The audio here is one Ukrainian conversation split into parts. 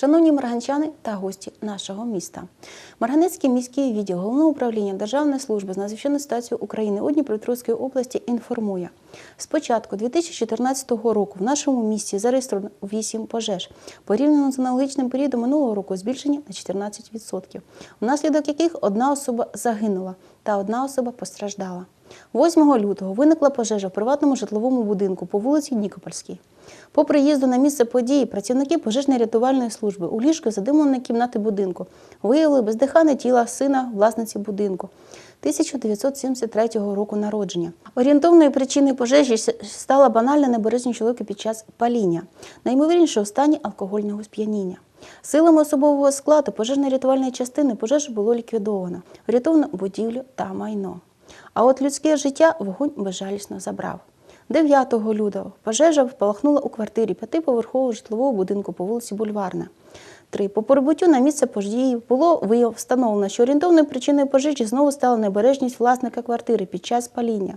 Шановні марганчани та гості нашого міста, Марганецький міський відділ головного управління Державної служби з надзвичайної ситуації України у Дніпропетровській області інформує: з початку 2014 року в нашому місті зареєстровано 8 пожеж, порівняно з аналогічним періодом минулого року збільшення на 14%, внаслідок яких одна особа загинула та одна особа постраждала. 8 лютого виникла пожежа в приватному житловому будинку по вулиці Нікопольській. По приїзду на місце події працівники пожежної рятувальної служби у ліжку задимленої кімнати будинку виявили бездихане тіло сина власниці будинку 1973 року народження. Орієнтовною причиною пожежі стала банальна небережність чоловіка під час паління, найімовірніше у стані алкогольного сп'яніння. Силами особового складу пожежної рятувальної частини пожежу було ліквідовано, врятовано будівлю та майно. А от людське життя вогонь безжалісно забрав. 9 лютого пожежа спалахнула у квартирі п'ятиповерхового житлового будинку по вулиці Бульварна. Три. По прибуттю на місце пожежі було встановлено, що орієнтовною причиною пожежі знову стала небережність власника квартири під час паління.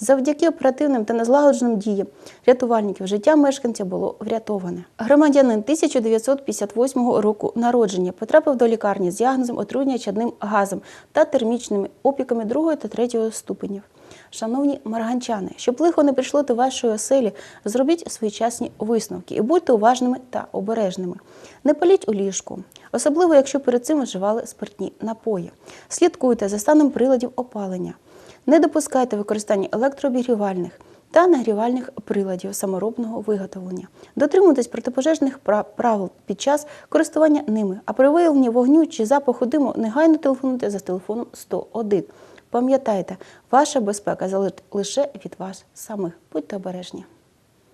Завдяки оперативним та незлагодженим діям рятувальників життя мешканця було врятоване. Громадянин 1958 року народження потрапив до лікарні з діагнозом отруєння чадним газом та термічними опіками другого та третього ступенів. Шановні марганчани, щоб лихо не прийшло до вашої оселі, зробіть своєчасні висновки і будьте уважними та обережними. Не паліть у ліжку, особливо якщо перед цим вживали спиртні напої. Слідкуйте за станом приладів опалення. Не допускайте використання електрообігрівальних та нагрівальних приладів саморобного виготовлення. Дотримуйтесь протипожежних правил під час користування ними, а при виявленні вогню чи запаху диму негайно телефонуйте за телефоном 101. Пам'ятайте, ваша безпека залежить лише від вас самих. Будьте обережні.